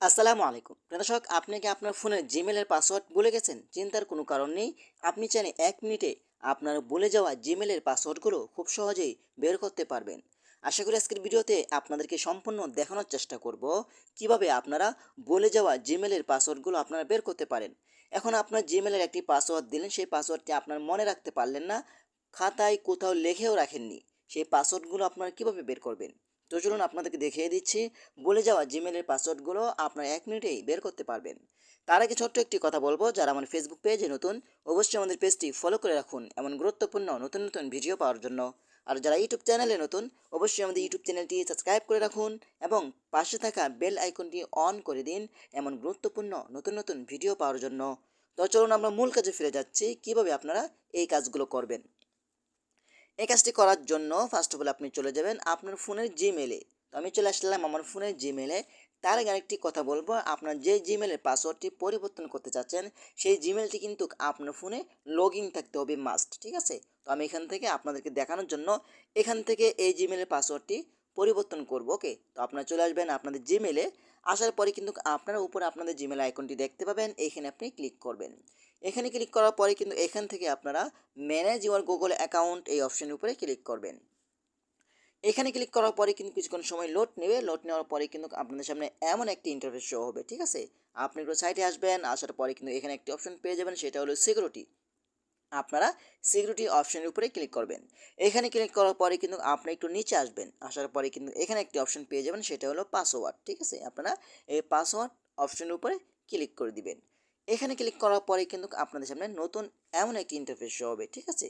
আসসালামু আলাইকুম। দর্শক আপনি কি আপনার ফোনের জিমেলের পাসওয়ার্ড ভুলে গেছেন? চিন্তার কোনো কারণ নেই। আপনি চাইলে এক মিনিটে আপনার ভুলে যাওয়া জিমেলের পাসওয়ার্ডগুলো খুব সহজেই বের করতে পারবেন। আশা করি আজকের ভিডিওতে আপনাদেরকে সম্পূর্ণ দেখানোর চেষ্টা করব, কীভাবে আপনারা বলে যাওয়া জিমেলের পাসওয়ার্ডগুলো আপনারা বের করতে পারেন। এখন আপনার জিমেলের একটি পাসওয়ার্ড দিলেন, সেই পাসওয়ার্ডটি আপনার মনে রাখতে পারলেন না। খাতায় কোথাও লেখেও রাখেননি। সেই পাসওয়ার্ডগুলো আপনারা কীভাবে বের করবেন? তো চলুন আপনাদেরকে দেখিয়ে দিচ্ছি। বলে যাওয়া জিমেলের পাসওয়ার্ডগুলো আপনার এক মিনিটেই বের করতে পারবেন। তার আগে ছোট্ট একটি কথা বলব, যারা আমার ফেসবুক পেজে নতুন, অবশ্যই আমাদের পেজটি ফলো করে রাখুন এমন গুরুত্বপূর্ণ নতুন নতুন ভিডিও পাওয়ার জন্য। আর যারা ইউটিউব চ্যানেলে নতুন, অবশ্যই আমাদের ইউটিউব চ্যানেলটি সাবস্ক্রাইব করে রাখুন এবং পাশে থাকা বেল আইকনটি অন করে দিন এমন গুরুত্বপূর্ণ নতুন নতুন ভিডিও পাওয়ার জন্য। তো চলুন আমরা মূল কাজে ফিরে যাচ্ছি, কীভাবে আপনারা এই কাজগুলো করবেন। এই কাজটি করার জন্য ফার্স্ট অফ অল আপনি চলে যাবেন আপনার ফোনের জিমেলে তো আমি চলে আসলাম আমার ফোনের জিমেলে তার আগে আরেকটি কথা বলব, আপনার যে জিমেলের পাসওয়ার্ডটি পরিবর্তন করতে চাচ্ছেন, সেই জিমেলটি কিন্তু আপনার ফোনে লগ ইন থাকতে হবে মাস্ট ঠিক আছে? তো আমি এখান থেকে আপনাদেরকে দেখানোর জন্য এখান থেকে এই জিমেলের পাসওয়ার্ডটি পরিবর্তন করব ওকে তো আপনারা চলে আসবেন আপনাদের জিমেলে আসার পরে কিন্তু আপনারা উপরে আপনাদের জিমেল আইকনটি দেখতে পাবেন, এখানে আপনি ক্লিক করবেন। এখানে ক্লিক করার পরে কিন্তু এখান থেকে আপনারা ম্যানেজ ইউর গুগল অ্যাকাউন্ট এই অপশনের উপরে ক্লিক করবেন। এখানে ক্লিক করার পরে কিন্তু কিছুক্ষণ সময় লোড নেবে, লোড নেওয়ার পরে কিন্তু আপনাদের সামনে এমন একটি ইন্টারফেস শো হবে, ঠিক আছে? আপনি একটু সাইটে আসবেন, আসার পরে কিন্তু এখানে একটি অপশন পেয়ে যাবেন, সেটা হলো সিকিউরিটি আপনারা সিকিউরিটি অপশনের উপরে ক্লিক করবেন। এখানে ক্লিক করার পরে কিন্তু আপনি একটু নিচে আসবেন। আসার পরে কিন্তু এখানে একটি অপশন পেয়ে যাবেন, সেটা হলো পাসওয়ার্ড ঠিক আছে? আপনারা এই পাসওয়ার্ড অপশনের উপরে ক্লিক করে দিবেন। এখানে ক্লিক করার পরে কিন্তু আপনাদের সামনে নতুন এমন একটি ইন্টারফেস শো হবে, ঠিক আছে?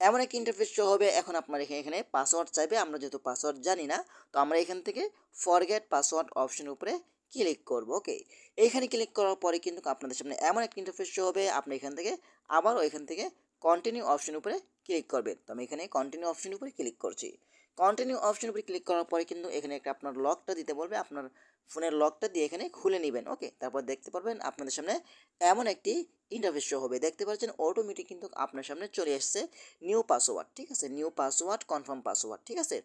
এমন একটি ইন্টারফেস শো হবে, এখন আপনার এখানে এখানে পাসওয়ার্ড চাইবে, আমরা যেহেতু পাসওয়ার্ড জানি না, তো আমরা এখান থেকে ফরগেট পাসওয়ার্ড অপশন উপরে ক্লিক করব ওকে এইখানে ক্লিক করার পরে কিন্তু আপনাদের সামনে এমন একটা ইন্টারফেস শো হবে, আপনি এখান থেকে আবারও এখান থেকে কন্টিনিউ অপশন উপরে ক্লিক করবেন। তো আমি এখানে কন্টিনিউ অপশন উপরে ক্লিক করছি। কন্টিনিউ অপশন উপরে ক্লিক করার পরে কিন্তু এখানে একটা আপনার লকটা দিতে বলবে, আপনার ফোনের লকটা দিয়ে এখানে খুলে নেবেন ওকে তারপর দেখতে পারবেন আপনাদের সামনে এমন একটি ইন্টারফেস শো হবে। দেখতে পাচ্ছেন অটোমেটিক কিন্তু আপনার সামনে চলে এসছে নিউ পাসওয়ার্ড ঠিক আছে? নিউ পাসওয়ার্ড কনফার্ম পাসওয়ার্ড ঠিক আছে?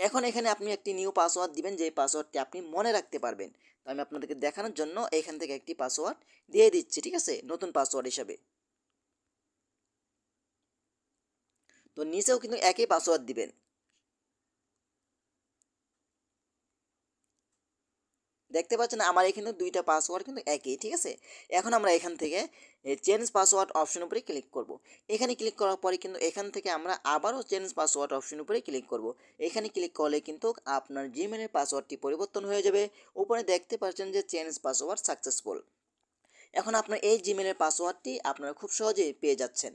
এখন এখানে আপনি একটি নিউ পাসওয়ার্ড দিবেন যে পাসওয়ার্ডটি আপনি মনে রাখতে পারবেন। তো আমি আপনাদেরকে দেখানোর জন্য এখান থেকে একটি পাসওয়ার্ড দিয়ে দিচ্ছি, ঠিক আছে? নতুন পাসওয়ার্ড হিসাবে। তো নিচেও কিন্তু একই পাসওয়ার্ড দিবেন। দেখতে পাচ্ছেন আমার এখানে দুইটা পাসওয়ার্ড কিন্তু একই, ঠিক আছে? এখন আমরা এখান থেকে চেঞ্জ পাসওয়ার্ড অপশন উপরে ক্লিক করব। এখানে ক্লিক করার পরে কিন্তু এখান থেকে আমরা আবারও চেঞ্জ পাসওয়ার্ড অপশন উপরে ক্লিক করব। এখানে ক্লিক করলে কিন্তু আপনার জিমেলের পাসওয়ার্ডটি পরিবর্তন হয়ে যাবে। উপরে দেখতে পাচ্ছেন যে চেঞ্জ পাসওয়ার্ড সাকসেসফুল এখন আপনার এই জিমেলের পাসওয়ার্ডটি আপনারা খুব সহজেই পেয়ে যাচ্ছেন।